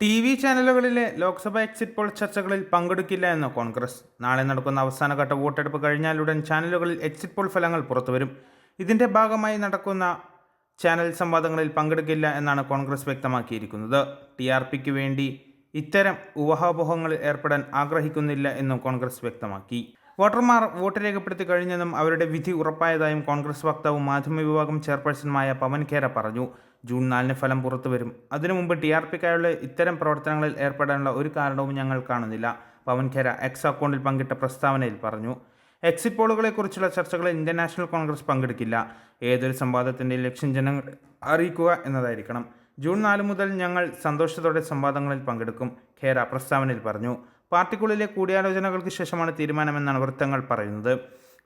T V ചാനലുകളിലെ Lok Sabha exit poll ചർച്ചകളിൽ പങ്കെടുക്കില്ല എന്ന് കോൺഗ്രസ്. നാളെ നടക്കുന്ന അവസാനഘട്ട വോട്ടെടുപ്പ് കഴിഞ്ഞാലുടൻ ചാനലുകളിൽ എക്സിറ്റ് പോൾ ഫലങ്ങൾ പുറത്തുവരും. ഇതിന്റെ ഭാഗമായി നടക്കുന്ന ചാനൽ സംവാദങ്ങളിൽ പങ്കെടുക്കില്ല എന്നാണ് കോൺഗ്രസ് വ്യക്തമാക്കിയിരിക്കുന്നത്. ടി ആർ പിക്ക് വേണ്ടി ഇത്തരം ഊഹാപോഹങ്ങളിൽ ഏർപ്പെടാൻ ആഗ്രഹിക്കുന്നില്ല എന്നും കോൺഗ്രസ് വ്യക്തമാക്കി. വോട്ടർമാർ വോട്ട് രേഖപ്പെടുത്തി കഴിഞ്ഞെന്നും അവരുടെ വിധി ഉറപ്പായതായും കോൺഗ്രസ് വക്താവും മാധ്യമ വിഭാഗം ചെയർപേഴ്സണുമായ പവൻ ഖേര പറഞ്ഞു. ജൂൺ നാലിന് ഫലം പുറത്തുവരും അതിനു മുമ്പ് ടി ആർ പിക്കായുള്ള ഇത്തരം പ്രവർത്തനങ്ങളിൽ ഏർപ്പെടാനുള്ള ഒരു കാരണവും ഞങ്ങൾ കാണുന്നില്ല പവൻ ഖേര എക്സ് അക്കൗണ്ടിൽ പങ്കിട്ട പ്രസ്താവനയിൽ പറഞ്ഞു. എക്സിറ്റ് പോളുകളെക്കുറിച്ചുള്ള ചർച്ചകളിൽ ഇന്ത്യൻ നാഷണൽ കോൺഗ്രസ് പങ്കെടുക്കില്ല. ഏതൊരു സംവാദത്തിന്റെ ലക്ഷ്യം ജനങ്ങൾ അറിയിക്കുക എന്നതായിരിക്കണം. ജൂൺ നാല് മുതൽ ഞങ്ങൾ സന്തോഷത്തോടെ സംവാദങ്ങളിൽ പങ്കെടുക്കും ഖേര പ്രസ്താവനയിൽ പറഞ്ഞു. പാർട്ടിക്കുള്ളിലെ കൂടിയാലോചനകൾക്ക് ശേഷമാണ് തീരുമാനമെന്നാണ് വൃത്തങ്ങൾ പറയുന്നത്.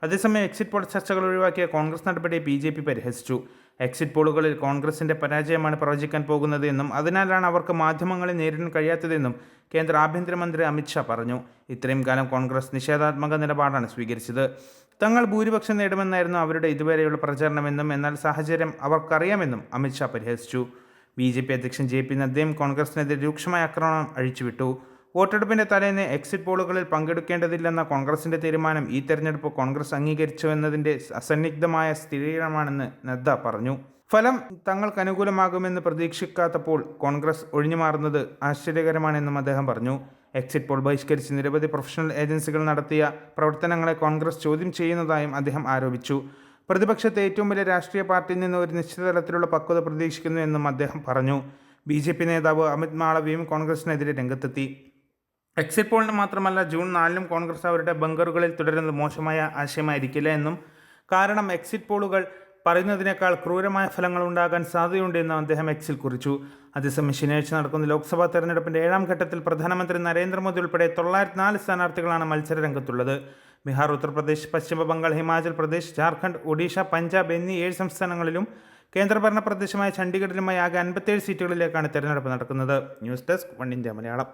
അതേസമയം എക്സിറ്റ് പോൾ ചർച്ചകൾ ഒഴിവാക്കിയ കോൺഗ്രസ് നടപടിയെ ബി ജെ പി പരിഹസിച്ചു. എക്സിറ്റ് പോളുകളിൽ കോൺഗ്രസിന്റെ പരാജയമാണ് പ്രവചിക്കാൻ പോകുന്നത് എന്നും അതിനാലാണ് അവർക്ക് മാധ്യമങ്ങളെ നേരിടാൻ കഴിയാത്തതെന്നും കേന്ദ്ര ആഭ്യന്തരമന്ത്രി അമിത്ഷാ പറഞ്ഞു. ഇത്രയും കാലം കോൺഗ്രസ് നിഷേധാത്മക നിലപാടാണ് സ്വീകരിച്ചത്. തങ്ങൾ ഭൂരിപക്ഷം നേടുമെന്നായിരുന്നു അവരുടെ ഇതുവരെയുള്ള പ്രചാരണമെന്നും എന്നാൽ സാഹചര്യം അവർക്കറിയാമെന്നും അമിത്ഷാ പരിഹസിച്ചു. ബി ജെ പി അധ്യക്ഷൻ ജെ പി നദ്ദയും കോൺഗ്രസിനെതിരെ രൂക്ഷമായ ആക്രമണം അഴിച്ചുവിട്ടു. വോട്ടെടുപ്പിന്റെ തലേന്ന് എക്സിറ്റ് പോളുകളിൽ പങ്കെടുക്കേണ്ടതില്ലെന്ന കോൺഗ്രസിന്റെ തീരുമാനം ഈ തെരഞ്ഞെടുപ്പ് കോൺഗ്രസ് അംഗീകരിച്ചുവെന്നതിന്റെ അസന്നിഗ്ധമായ സ്ഥിരീകരണമാണെന്ന് നദ്ദ പറഞ്ഞു. ഫലം തങ്ങൾക്ക് അനുകൂലമാകുമെന്ന് പ്രതീക്ഷിക്കാത്തപ്പോൾ കോൺഗ്രസ് ഒഴിഞ്ഞുമാറുന്നത് ആശ്ചര്യകരമാണെന്നും അദ്ദേഹം പറഞ്ഞു. എക്സിറ്റ് പോൾ ബഹിഷ്കരിച്ച് നിരവധി പ്രൊഫഷണൽ ഏജൻസികൾ നടത്തിയ പ്രവർത്തനങ്ങളെ കോൺഗ്രസ് ചോദ്യം ചെയ്യുന്നതായും അദ്ദേഹം ആരോപിച്ചു. പ്രതിപക്ഷത്തെ ഏറ്റവും വലിയ രാഷ്ട്രീയ പാർട്ടിയിൽ നിന്ന് ഒരു നിശ്ചിത തലത്തിലുള്ള പക്വത പ്രതീക്ഷിക്കുന്നു എന്നും അദ്ദേഹം പറഞ്ഞു. ബി നേതാവ് അമിത് മാളവിയും കോൺഗ്രസിനെതിരെ രംഗത്തെത്തി. എക്സിറ്റ് പോളിന് മാത്രമല്ല ജൂൺ നാലിനും കോൺഗ്രസ് അവരുടെ ബങ്കറുകളിൽ തുടരുന്നത് മോശമായ ആശയമായിരിക്കില്ല എന്നും. കാരണം എക്സിറ്റ് പോളുകൾ പറയുന്നതിനേക്കാൾ ക്രൂരമായ ഫലങ്ങൾ ഉണ്ടാകാൻ സാധ്യതയുണ്ട് എന്നും അദ്ദേഹം എക്സിൽ കുറിച്ചു. അതേസമയം ശനിയാഴ്ച നടക്കുന്ന ലോക്സഭാ തെരഞ്ഞെടുപ്പിന്റെ ഏഴാം ഘട്ടത്തിൽ പ്രധാനമന്ത്രി നരേന്ദ്രമോദി ഉൾപ്പെടെ തൊള്ളായിരത്തി നാല് സ്ഥാനാർത്ഥികളാണ് മത്സരരംഗത്തുള്ളത്. ബീഹാർ ഉത്തർപ്രദേശ് പശ്ചിമ ബംഗാൾ ഹിമാചൽ പ്രദേശ് ജാർഖണ്ഡ് ഒഡീഷ പഞ്ചാബ് എന്നീ ഏഴ് സംസ്ഥാനങ്ങളിലും കേന്ദ്രഭരണ പ്രദേശമായ ചണ്ഡീഗഡിലുമായി ആകെ അൻപത്തേഴ് സീറ്റുകളിലേക്കാണ് തെരഞ്ഞെടുപ്പ് നടക്കുന്നത്. News desk one India Malayalam.